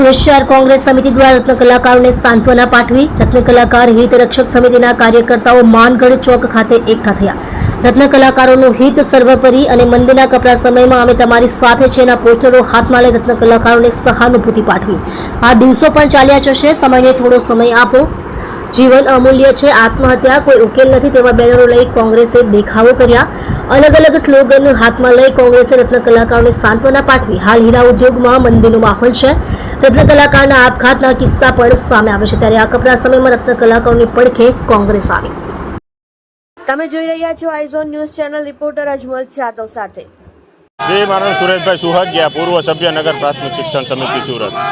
સુરત કોંગ્રેસ સમિતિ દ્વારા રત્ન કલાકારોને સાંત્વના પાઠવી રત્ન કલાકાર હિત રક્ષક સમિતિના કાર્યકર્તાઓ માનગઢ ચોક ખાતે એકઠા થયા. રત્ન કલાકારોનું હિત સર્વોપરી અને મંદિરના કપરા સમયમાં અમે તમારી સાથે છે એના પોસ્ટરો હાથમાં લઈ રત્ન કલાકારોને સહાનુભૂતિ પાઠવી. આ દિવસો પણ ચાલ્યા જશે. સમયને થોડો સમય આપો. જીવન અમૂલ્ય છે આત્મહત્યા કોઈ ઉકેલ નથી તેવા બેનરો લઈ કોંગ્રેસે દેખાવો કર્યા. અલગ અલગ સ્લોગન હાથમાં લઈ કોંગ્રેસે રત્ન કલાકારોને સાંત્વના પાઠવી. હાલ હીરા ઉદ્યોગમાં મંદીનો માહોલ છે. રત્ન કલાકારના આપઘાતના કિસ્સા પણ સામે આવે છે. ત્યારે આ કપરા સમયમાં રત્ન કલાકારોની પડખે કોંગ્રેસ આવી. તમે જોઈ રહ્યા છો iZone news channel reporter Ajmal Jadav સાથે. જય મારું સુરેશભાઈ સુહાગિયા પૂર્વ સભ્ય નગર પ્રાથમિક શિક્ષણ સમિતિ સુરત.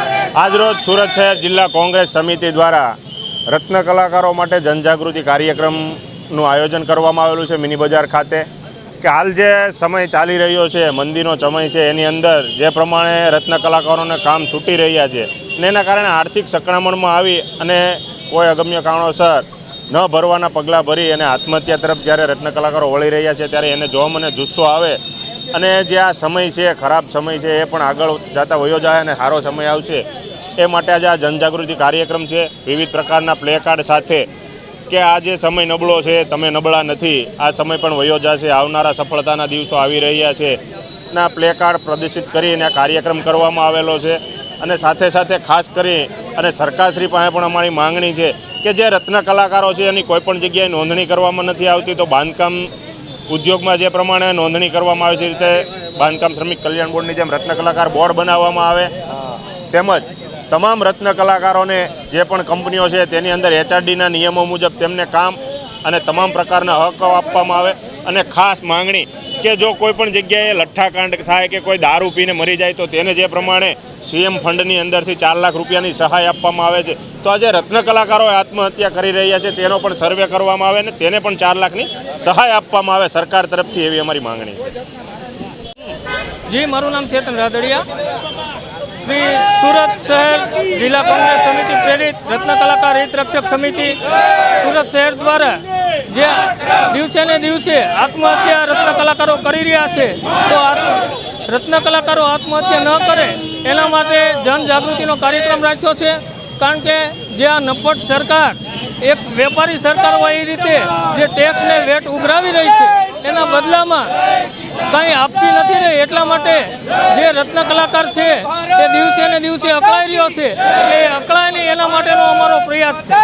આજરોજ સુરત શહેર જિલ્લા કોંગ્રેસ સમિતિ દ્વારા રત્ન કલાકારો માટે જનજાગૃતિ કાર્યક્રમનું આયોજન કરવામાં આવેલું છે મિની બજાર ખાતે. કે હાલ જે સમય ચાલી રહ્યો છે, મંદીનો સમય છે, એની અંદર જે પ્રમાણે રત્ન કલાકારોને કામ છૂટી રહ્યા છે ને એના કારણે આર્થિક સંકળામણમાં આવી અને કોઈ અગમ્ય કારણોસર ન ભરવાના પગલાં ભરી અને આત્મહત્યા તરફ જ્યારે રત્ન કલાકારો વળી રહ્યા છે ત્યારે એને જોવા મને જુસ્સો આવે અને જે આ સમય છે, ખરાબ સમય છે, એ પણ આગળ જતા વયો જાય અને સારો સમય આવશે. એ માટે આજે આ જનજાગૃતિ કાર્યક્રમ છે. વિવિધ પ્રકારના પ્લે કાર્ડ સાથે કે આ જે સમય નબળો છે તમે નબળા નથી. આ સમય પણ વયો જશે. આવનારા સફળતાના દિવસો આવી રહ્યા છે. ના પ્લે કાર્ડ પ્રદર્શિત કરીને આ કાર્યક્રમ કરવામાં આવેલો છે. અને સાથે સાથે ખાસ કરી અને સરકારશ્રી પાસે પણ અમારી માંગણી છે કે જે રત્ન કલાકારો છે એની કોઈપણ જગ્યાએ નોંધણી કરવામાં નથી આવતી તો બાંધકામ ઉદ્યોગમાં જે પ્રમાણે નોંધણી કરવામાં આવે છે રીતે બાંધકામ શ્રમિક કલ્યાણ બોર્ડની જેમ રત્ન કલાકાર બોર્ડ બનાવવામાં આવે. તેમજ તમામ રત્ન કલાકારોને જે પણ કંપનીઓ છે તેની અંદર એચઆરડીના નિયમો મુજબ તેમને કામ અને તમામ પ્રકારના હકો આપવામાં આવે. અને ખાસ માંગણી કે જો કોઈ પણ જગ્યાએ લઠ્ઠાકાંડ થાય કે કોઈ દારૂ પીને મરી જાય તો તેને જે પ્રમાણે સીએમ ફંડની અંદરથી ચાર લાખ રૂપિયાની સહાય આપવામાં આવે છે. તો આજે રત્ન કલાકારોએ આત્મહત્યા કરી રહ્યા છે, તેનો પણ સર્વે કરવામાં આવે અને તેને પણ ચાર લાખની સહાય આપવામાં આવે સરકાર તરફથી એવી અમારી માંગણી છે. જી, મારું નામ ચેતન રાદડિયા. શ્રી સુરત શહેર જિલ્લા કોંગ્રેસ સમિતિ પ્રેરિત રત્ન કલાકાર હિત રક્ષક સમિતિ સુરત શહેર દ્વારા જે દિવસે ને દિવસે આત્મહત્યા રત્ન કલાકારો કરી રહ્યા છે, તો રત્ન કલાકારો આત્મહત્યા ન કરે એના માટે જનજાગૃતિનો કાર્યક્રમ રાખ્યો છે, કારણ કે જે આ નપટ સરકાર, એક વેપારી સરકાર હોય એ રીતે જે ટેક્સને વેટ ઉઘરાવી રહી છે, એના બદલામાં કંઈ આપતી નથી ને એટલા માટે જે રત્ન કલાકાર છે, તે દિવસે ને દિવસે અકળાઈ રહ્યો છે. એટલે એ અકળાય નહીં એના માટેનો અમારો પ્રયાસ છે.